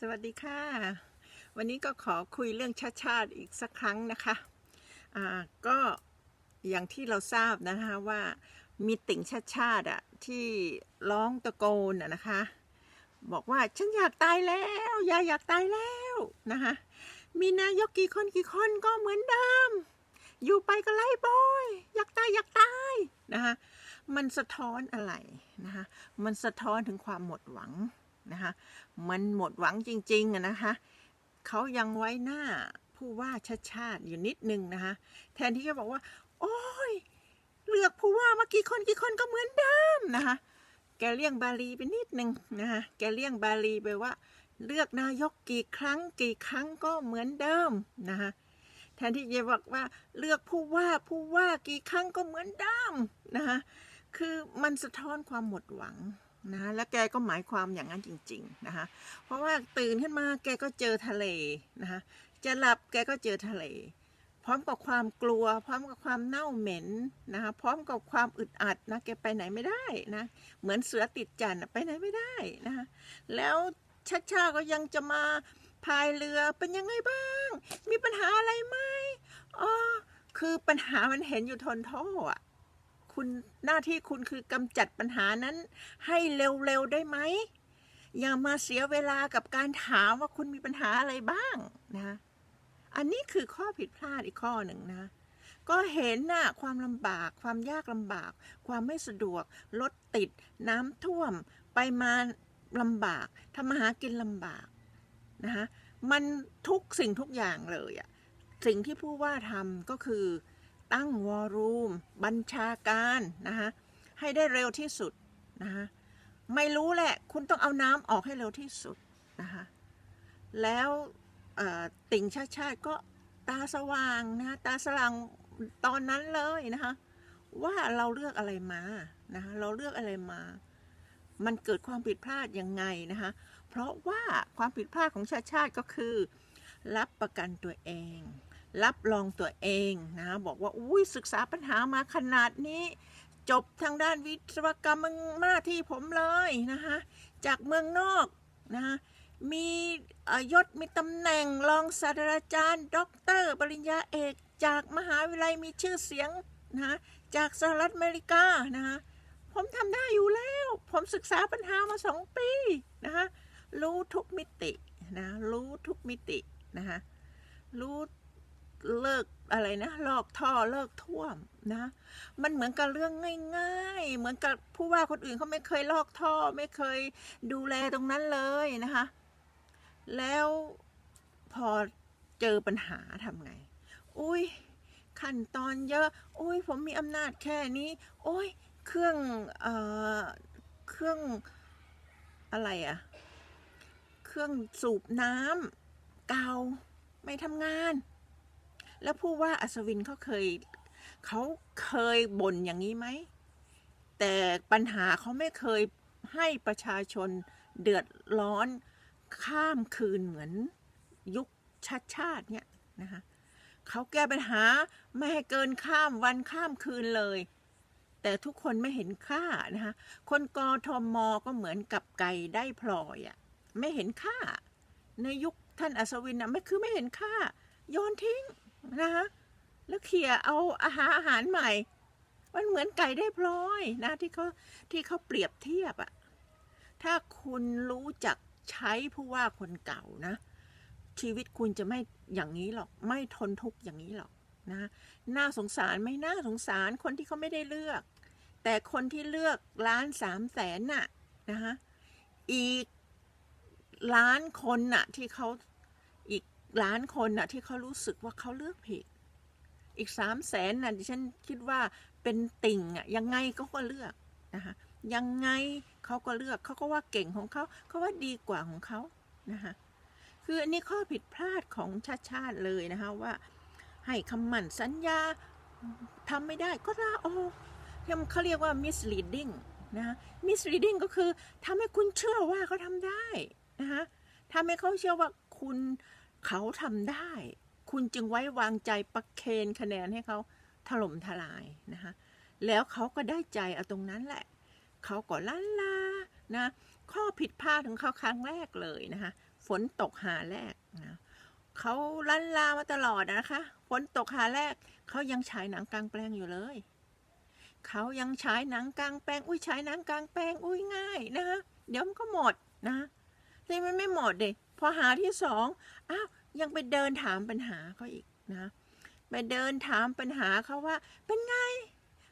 สวัสดีค่ะ วันนี้ก็ขอคุยเรื่องชาติชาติอีกสักครั้งนะคะอ่าก็อย่างที่เราทราบนะคะว่ามีติ่งชาติชาติอะที่ร้องตะโกนอะนะคะ บอกว่าฉันอยากตายแล้วยายอยากตายแล้วนะคะมีนายกกี่คนกี่คนก็เหมือนเดิม อยู่ไปก็ไล่บอยอยากตายอยากตายนะคะมันสะท้อนอะไรนะคะมันสะท้อนถึงความหมดหวัง นะคะมันหมดหวังจริงๆนะคะเขายังไว้หน้าผู้ว่าชาติชาติอยู่นิดนึงนะคะแทนที่จะบอกว่า โอ้ยเลือกผู้ว่ามากี่คนกี่คนก็เหมือนเดิมนะคะแกเลี่ยงบาลีไปนิดนึงนะคะแกเลี่ยงบาลีไปว่า เลือกนายกกี่ครั้งกี่ครั้งก็เหมือนเดิมนะคะแทนที่จะบอกว่าเลือกผู้ว่าผู้ว่ากี่ครั้งก็เหมือนเดิมนะคะคือมันสะท้อนความหมดหวัง นะคะและแกก็หมายความอย่างนั้นจริง ๆ นะคะเพราะว่าตื่นขึ้นมาแกก็เจอทะเลนะคะจะหลับแกก็เจอทะเล พร้อมกับความกลัว พร้อมกับความเน่าเหม็นนะคะพร้อมกับความอึดอัดนะแกไปไหนไม่ได้นะเหมือนเสือติดจันทร์ไปไหนไม่ได้นะคะแล้วชัดชาก็ยังจะมาพายเรือเป็นยังไงบ้าง มีปัญหาอะไรไหมอ๋อคือปัญหามันเห็นอยู่ทนท่ออะ คุณหน้าที่คุณคือกำจัดปัญหานั้น ให้เร็วๆได้ไหมอย่ามาเสียเวลากับการถามว่าคุณมีปัญหาอะไรบ้างนะอันนี้คือข้อผิดพลาดอีกข้อหนึ่งนะ ก็เห็นน่ะความลำบาก ความยากลำบาก ความไม่สะดวกรถติด น้ำท่วม ไปมาลำบากทำมาหากินลำบากนะคะมันทุกสิ่งทุกอย่างเลยอะสิ่งที่ผู้ว่าทำก็คือ ตั้งวอลลุ่มบัญชาการนะคะให้ได้เร็วที่สุดนะคะไม่รู้แหละ คุณต้องเอาน้ำออกให้เร็วที่สุดนะคะแล้วติ่งชาติชาติก็ตาสว่างนะตาสว่างตอนนั้นเลยนะคะว่าเราเลือกอะไรมานะคะเราเลือกอะไรมา มันเกิดความผิดพลาดยังไงนะคะเพราะว่าความผิดพลาดของชาติชาติก็คือ รับประกันตัวเอง รับรองตัวเองนะบอกว่าอุ้ยศึกษาปัญหามาขนาดนี้ จบทางด้านวิศวกรรมมึงหน้าที่ผมเลยนะคะจากเมืองนอกนะคะมียศมีตำแหน่งรองศาสตราจารย์ ด็อกเตอร์ ปริญญาเอก จากมหาวิทยาลัยมีชื่อเสียงนะจากสหรัฐอเมริกานะผมทำได้อยู่แล้ว ผมศึกษาปัญหามาสองปีนะคะรู้ทุกมิตินะรู้ทุกมิตินะคะรู้ เลิกอะไรนะลอกท่อเลิกท่วมนะ มันเหมือนกับเรื่องง่ายๆ เหมือนกับผู้ว่าคนอื่นเขาไม่เคยลอกท่อ ไม่เคยดูแลตรงนั้นเลยนะคะ แล้วพอเจอปัญหาทำไง อุ้ยขั้นตอนเยอะ อุ้ยผมมีอำนาจแค่นี้ โอ้ยเครื่องเอ่อเครื่องอะไรอะเครื่องสูบน้ำเก่าไม่ทำงาน แล้วผู้ว่าอัศวินเขาเคยเขาเคยบ่นอย่างนี้ไหม แต่ปัญหาเขาไม่เคยให้ประชาชนเดือดร้อนข้ามคืนเหมือนยุคชาติชาติเนี่ยนะคะเขาแก้ปัญหาไม่ให้เกินข้ามวันข้ามคืนเลย แต่ทุกคนไม่เห็นค่านะคะคนกทมอก็เหมือนกับไก่ได้พลอยอะ่ะไม่เห็นค่า ในยุคท่านอัศวินอะไม่คือไม่เห็นค่าโยนทิ้ง นะคะแล้วเขี่ยเอาอาหารอาหารใหม่ มันเหมือนไก่ได้พลอยนะที่เขาที่เขาเปรียบเทียบอะถ้าคุณรู้จักใช้ผู้ว่าคนเก่านะ ชีวิตคุณจะไม่อย่างนี้หรอก ไม่ทนทุกข์อย่างนี้หรอกนะน่าสงสารไม่น่าสงสารคนที่เขาไม่ได้เลือก แต่คนที่เลือกล้านสามแสนน่ะนะคะอีกล้านคนน่ะที่เขา ล้านคนน่ะที่เขารู้สึกว่าเขาเลือกผิด อีกสามแสนน่ะดิฉันคิดว่าเป็นติ่งอะยังไงก็ก็เลือกนะคะยังไงเขาก็เลือกเขาก็ว่าเก่งของเขาเขาว่าดีกว่าของเขานะคะคืออันนี้ข้อผิดพลาดของชาติชาติเลยนะคะว่า ให้คำมั่นสัญญาทำไม่ได้ก็ลาออกเขาเรียกว่า misleading นะ misleading ก็คือทำให้คุณเชื่อว่าเขาทำได้นะคะทำให้เขาเชื่อว่าคุณ เขาทำได้ คุณจึงไว้วางใจประเคนคะแนนให้เขาถล่มทลายนะคะแล้วเขาก็ได้ใจเอาตรงนั้นแหละ เขาก็ล้านลานะ ข้อผิดพลาดของเขาครั้งแรกเลยนะคะฝนตกหาแรกนะเขาลันลามาตลอดนะคะฝนตกหาแรก เขายังฉายหนังกลางแปลงอยู่เลย เขายังฉายหนังกลางแปลง อุ้ยฉายหนังกลางแปลง อุ้ยง่ายนะคะเดี๋ยวมันก็หมดนะแต่มันไม่หมดเด็พอหาที่สองอ้าว ยังไปเดินถามปัญหาเขาอีกนะไปเดินถามปัญหาเขาว่า เป็นไง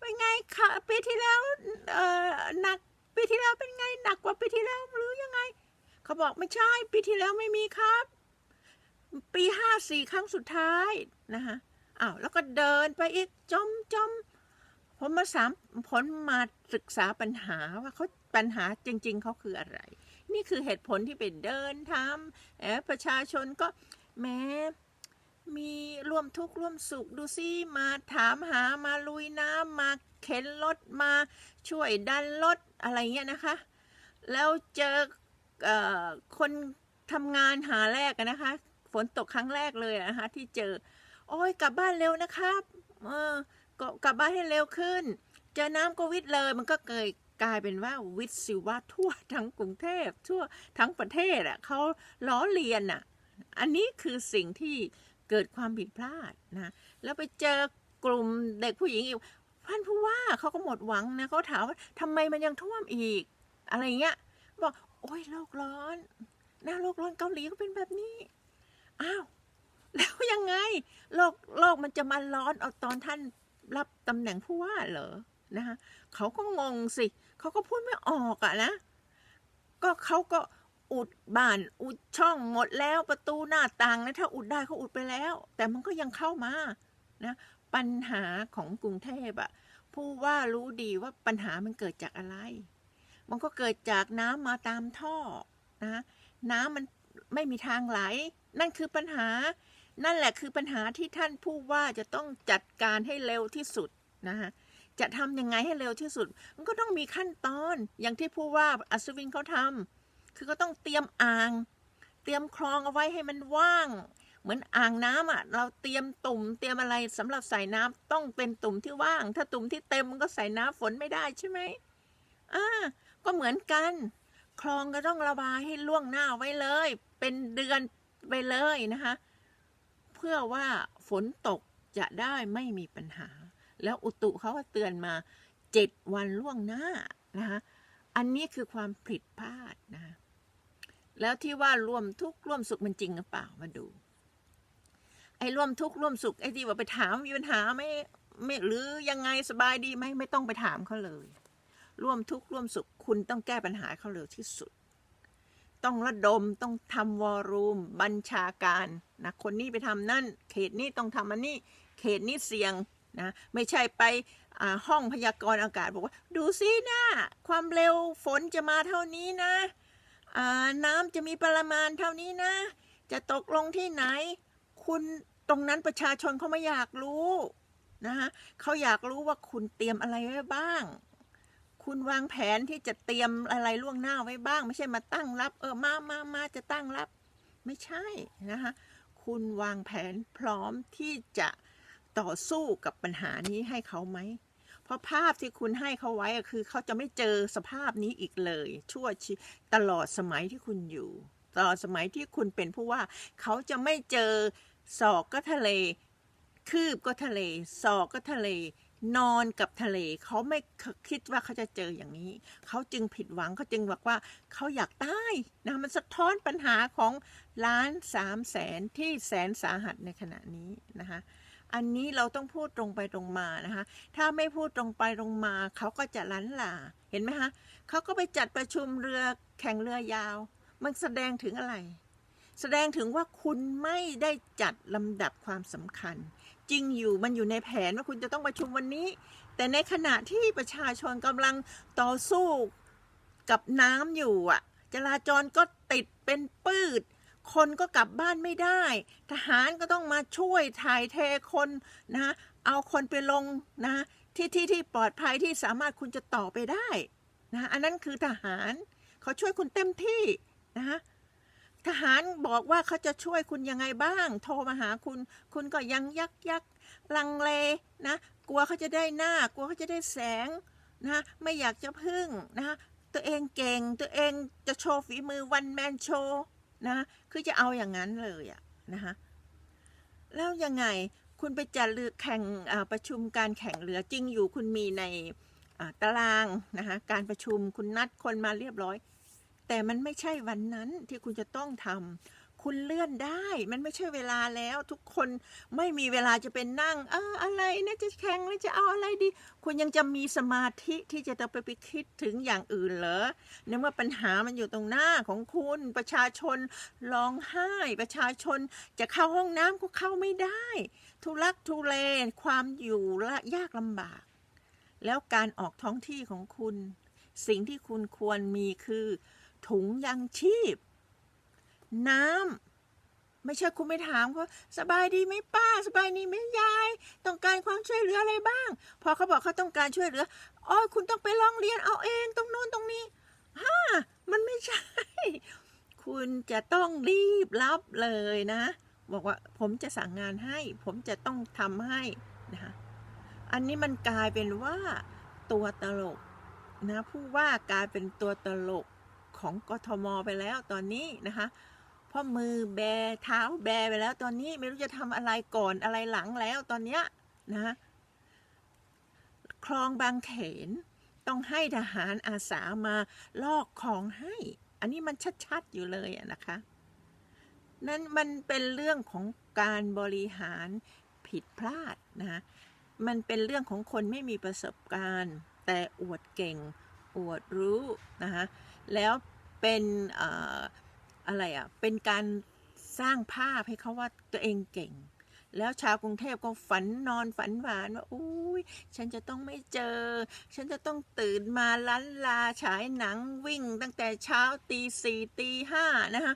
เป็นไงค่ะปีที่แล้วเอ่อหนักปีที่แล้วเป็นไงหนักกว่าปีที่แล้วหรือยังไง เขาบอกไม่ใช่ปีที่แล้วไม่มีครับ ปีห้าสี่ครั้งสุดท้ายนะคะอ้าวแล้วก็เดินไปอีกจมจมผมมาสามผลมาศึกษาปัญหาว่าเขาปัญหาจริง ๆเขาคืออะไร นี่คือเหตุผลที่ไปเดินทำแอบประชาชนก็ แม้มีร่วมทุกข์ร่วมสุขดูซิมาถามหามาลุยน้ำมาเข็นรถมาช่วยดันรถอะไรเงี้ยนะคะ แล้วเจอเออคนทำงานหาแรกนะคะ ฝนตกครั้งแรกเลยนะคะที่เจอ โอ้ยกลับบ้านเร็วนะครับเออก็กลับบ้านให้เร็วขึ้น เจอน้ำก็วิทย์เลยมันก็เกิดกลายเป็นว่าวิทย์สิว่าทั่วทั้งกรุงเทพทั่วทั้งประเทศอะเขาล้อเลียนอะ อันนี้คือสิ่งที่เกิดความผิดพลาดนะ แล้วไปเจอกลุ่มเด็กผู้หญิงอีกท่านผู้ว่าเขาก็หมดหวังนะเขาถามว่าทำไมมันยังท่วมอีก อะไรเงี้ยบอกโอ้ยโลกร้อนนะโลกร้อนเกาหลีก็เป็นแบบนี้อ้าวแล้วยังไงโลกโลกมันจะมาร้อนเอาตอนท่านรับตำแหน่งผู้ว่าเหรอนะคะเขาก็งงสิเขาก็พูดไม่ออกอะนะ ก็เขาก็ อุดบ้านอุดช่องหมดแล้วประตูหน้าต่างนะถ้าอุดได้เขาอุดไปแล้ว แต่มันก็ยังเข้ามานะปัญหาของกรุงเทพอะผู้ว่ารู้ดีว่าปัญหามันเกิดจากอะไร มันก็เกิดจากน้ำมาตามท่อนะน้ำมันไม่มีทางไหล นั่นคือปัญหา นั่นแหละคือปัญหาที่ท่านผู้ว่าจะต้องจัดการให้เร็วที่สุดนะคะจะทำยังไงให้เร็วที่สุด มันก็ต้องมีขั้นตอนอย่างที่ผู้ว่าอัศวินเขาทำ คือก็ต้องเตรียมอ่าง เตรียมคลองเอาไว้ให้มันว่าง เหมือนอ่างน้ำอะ เราเตรียมตุ่มเตรียมอะไรสำหรับใส่น้ำต้องเป็นตุ่มที่ว่าง ถ้าตุ่มที่เต็มมันก็ใส่น้ำฝนไม่ได้ใช่ไหมอ่าก็เหมือนกัน คลองก็ต้องระบายให้ล่วงหน้าไว้เลย เป็นเดือนไปเลยนะคะ เพื่อว่าฝนตกจะได้ไม่มีปัญหา แล้วอุตุเขาก็เตือนมาเจ็ดวันล่วงหน้านะคะอันนี้คือความผิดพลาดนะคะ แล้วที่ว่าร่วมทุกข์ร่วมสุขมันจริงหรือเปล่ามาดู ไอ้ร่วมทุกข์ร่วมสุขไอ้ที่ว่าไปถามมีปัญหาไหมไม่หรือยังไงสบายดีไหมไม่ต้องไปถามเขาเลย ร่วมทุกข์ร่วมสุขคุณต้องแก้ปัญหาเขาเร็วที่สุด ต้องระดมต้องทำวอรูม บัญชาการนะคนนี้ไปทำนั่น เขตนี้ต้องทำอันนี้เขตนี้เสี่ยงนะไม่ใช่ไปอ่าห้องพยากรณ์อากาศบอกว่า ดูซินะความเร็วฝนจะมาเท่านี้นะ น้ำจะมีปริมาณเท่านี้นะ จะตกลงที่ไหน คุณตรงนั้นประชาชนเขาไม่อยากรู้นะคะเขาอยากรู้ว่าคุณเตรียมอะไรไว้บ้าง คุณวางแผนที่จะเตรียมอะไรล่วงหน้าไว้บ้าง ไม่ใช่มาตั้งรับ เออมามามาจะตั้งรับ ไม่ใช่นะคะคุณวางแผนพร้อมที่จะต่อสู้กับปัญหานี้ให้เขาไหม เพราะภาพที่คุณให้เขาไว้คือเขาจะไม่เจอสภาพนี้อีกเลย ชั่วชีตลอดสมัยที่คุณอยู่ ตลอดสมัยที่คุณเป็นผู้ว่า เขาจะไม่เจอศอกก็ทะเล คืบก็ทะเล ศอกก็ทะเล นอนกับทะเล เขาไม่คิดว่าเขาจะเจออย่างนี้ เขาจึงผิดหวังเขาจึงบอกว่าเขาอยากตายนะมันสะท้อนปัญหาของล้านสามแสนที่แสนสาหัสในขณะนี้นะคะ อันนี้เราต้องพูดตรงไปตรงมานะคะ ถ้าไม่พูดตรงไปตรงมา เขาก็จะลั้นหลาเห็นไหมคะเขาก็ไปจัดประชุมเรือแข่งเรือยาว มันแสดงถึงอะไร แสดงถึงว่าคุณไม่ได้จัดลำดับความสำคัญ จริงอยู่มันอยู่ในแผนว่าคุณจะต้องประชุมวันนี้ แต่ในขณะที่ประชาชนกำลังต่อสู้กับน้ำอยู่อะจราจรก็ติดเป็นปืด คนก็กลับบ้านไม่ได้ ทหารก็ต้องมาช่วยถ่ายเทคนนะเอาคนไปลงนะที่ที่ที่ปลอดภัยที่สามารถคุณจะต่อไปได้นะอันนั้นคือทหารเขาช่วยคุณเต็มที่นะทหารบอกว่าเขาจะช่วยคุณยังไงบ้าง โทรมาหาคุณ คุณก็ยังยักยักลังเลนะ กลัวเขาจะได้หน้า กลัวเขาจะได้แสงนะไม่อยากจะพึ่งนะตัวเองเก่งตัวเองจะโชว์ฝีมือวันแมนโชว์ นะคือจะเอาอย่างนั้นเลยอะนะคะแล้วยังไงคุณไปจัดเรือแข่งประชุมการแข่งเรือจริงอยู่คุณมีในตารางนะคะการประชุมคุณนัดคนมาเรียบร้อย แต่มันไม่ใช่วันนั้นที่คุณจะต้องทำ คุณเลื่อนได้ มันไม่ใช่เวลาแล้ว ทุกคนไม่มีเวลาจะเป็นนั่ง เอออะไรนะจะแข่งแล้วจะเอาอะไรดี คุณยังจะมีสมาธิที่จะต้องไปไปคิดถึงอย่างอื่นเหรอในเมื่อปัญหามันอยู่ตรงหน้าของคุณประชาชนร้องไห้ประชาชนจะเข้าห้องน้ำก็เข้าไม่ได้ ทุลักทุเลความอยู่ละยากลำบาก แล้วการออกท้องที่ของคุณ สิ่งที่คุณควรมีคือถุงยังชีพ น้ำไม่ใช่คุณไม่ถามเขาสบายดีไหมป้า สบายดีไหมยาย ต้องการความช่วยเหลืออะไรบ้าง พอเขาบอกเขาต้องการช่วยเหลืออ๋อคุณต้องไปร้องเรียนเอาเองตรงโน้นตรงนี้ฮ่ามันไม่ใช่ คุณจะต้องรีบรับเลยนะ บอกว่าผมจะสั่งงานให้ ผมจะต้องทำให้นะคะอันนี้มันกลายเป็นว่าตัวตลกนะผู้ว่ากลายเป็นตัวตลกของกทมไปแล้วตอนนี้นะคะ เพราะมือแบเท้าแบไปแล้ว ตอนนี้ไม่รู้จะทำอะไรก่อนอะไรหลังแล้วตอนเนี้ยนะคลองบางเขนต้องให้ทหารอาสามาลอกคลองให้ อันนี้มันชัดๆอยู่เลยนะคะ นั่นมันเป็นเรื่องของการบริหารผิดพลาดนะมันเป็นเรื่องของคนไม่มีประสบการณ์ แต่อวดเก่ง อวดรู้นะคะแล้วเป็น อะไรอะ เป็นการสร้างภาพให้เขาว่าตัวเองเก่ง แล้วชาวกรุงเทพก็ฝันนอนฝันหวานว่าอุ้ยฉันจะต้องไม่เจอ ฉันจะต้องตื่นมาลันลาฉายหนังวิ่ง ตั้งแต่เช้าตีสี่ตีห้านะคะ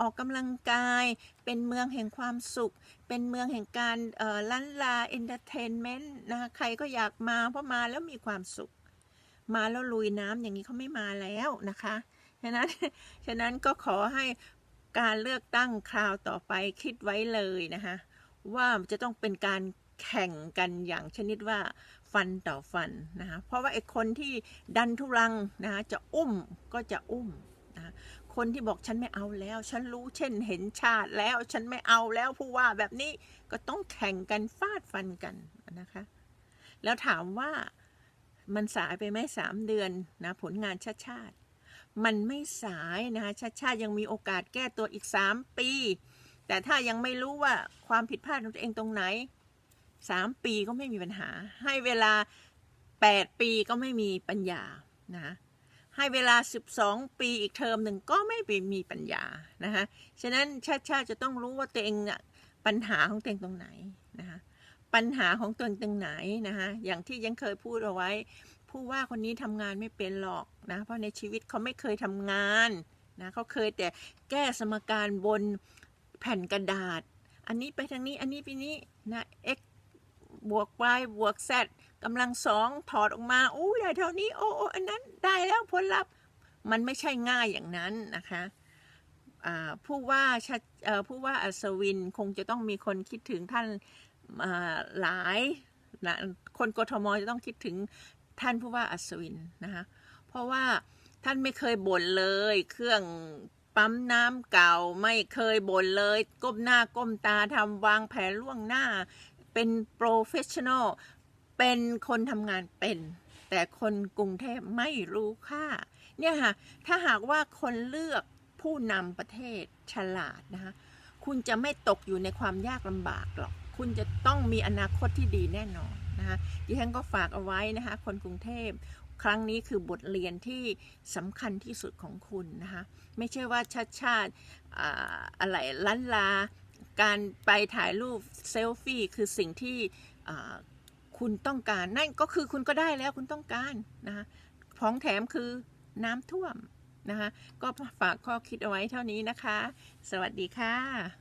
ออกกำลังกายเป็นเมืองแห่งความสุข เป็นเมืองแห่งการเอ่อลันลาเอนเตอร์เทนเมนต์นะคะใครก็อยากมาเพราะมาแล้วมีความสุข มาแล้วลุยน้ำอย่างนี้เขาไม่มาแล้วนะคะ ฉะนั้นฉะนั้นก็ขอให้การเลือกตั้งคราวต่อไปคิดไว้เลยนะคะว่าจะต้องเป็นการแข่งกันอย่างชนิดว่าฟันต่อฟันนะคะเพราะว่าไอ้คนที่ดันทุรังนะคะจะอุ้มก็จะอุ้มนะคะคนที่บอกฉันไม่เอาแล้ว ฉันรู้เช่นเห็นชาติแล้วฉันไม่เอาแล้วผู้ว่าแบบนี้ก็ต้องแข่งกันฟาดฟันกันนะคะ แล้วถามว่ามันสายไปไหมสามเดือนนะผลงานชาติชาติ มันไม่สายนะคะชาติชาติยังมีโอกาสแก้ตัวอีกสามปี แต่ถ้ายังไม่รู้ว่าความผิดพลาดของตัวเองตรงไหนสามปีก็ไม่มีปัญหา ให้เวลาแปดปีก็ไม่มีปัญญานะให้เวลาสิบสองปีอีกเทอมหนึ่งก็ไม่ไปมีปัญญานะคะฉะนั้นชาติชาติจะต้องรู้ว่าตัวเองอะปัญหาของตัวเองตรงไหนนะคะปัญหาของตัวเองตรงไหนนะคะอย่างที่ยังเคยพูดเอาไว้ ผู้ว่าคนนี้ทำงานไม่เป็นหรอกนะ เพราะในชีวิตเขาไม่เคยทำงานนะเขาเคยแต่แก้สมการบนแผ่นกระดาษ อันนี้ไปทางนี้อันนี้ไปนี้นะ x บวก y บวก z กำลังสองถอดออกมาอู้ได้เท่านี้โอ้โอ้อันนั้นได้แล้วผลลัพธ์มันไม่ใช่ง่ายอย่างนั้นนะคะผู้ว่าชผู้ว่าอัศวินคงจะต้องมีคนคิดถึงท่านหลายคนกทมจะต้องคิดถึง ท่านผู้ว่าอัศวินนะคะเพราะว่าท่านไม่เคยบ่นเลย เครื่องปั๊มน้ำเก่าไม่เคยบ่นเลย ก้มหน้าก้มตาทำวางแผนล่วงหน้า เป็นโปรเฟชชั่นอลเป็นคนทำงานเป็น แต่คนกรุงเทพไม่รู้ค่า เนี่ยค่ะ ถ้าหากว่าคนเลือกผู้นำประเทศฉลาดนะคะคุณจะไม่ตกอยู่ในความยากลำบากหรอก คุณจะต้องมีอนาคตที่ดีแน่นอน นะคะดิฉันก็ฝากเอาไว้นะคะ คนกรุงเทพครั้งนี้คือบทเรียนที่สำคัญที่สุดของคุณนะคะไม่ใช่ว่าชาติชาติอะไรล้านลา การไปถ่ายรูปเซลฟี่คือสิ่งที่คุณต้องการ นั่นก็คือคุณก็ได้แล้วคุณต้องการนะคะของแถมคือน้ำท่วมนะคะก็ฝากข้อคิดเอาไว้เท่านี้นะคะ สวัสดีค่ะ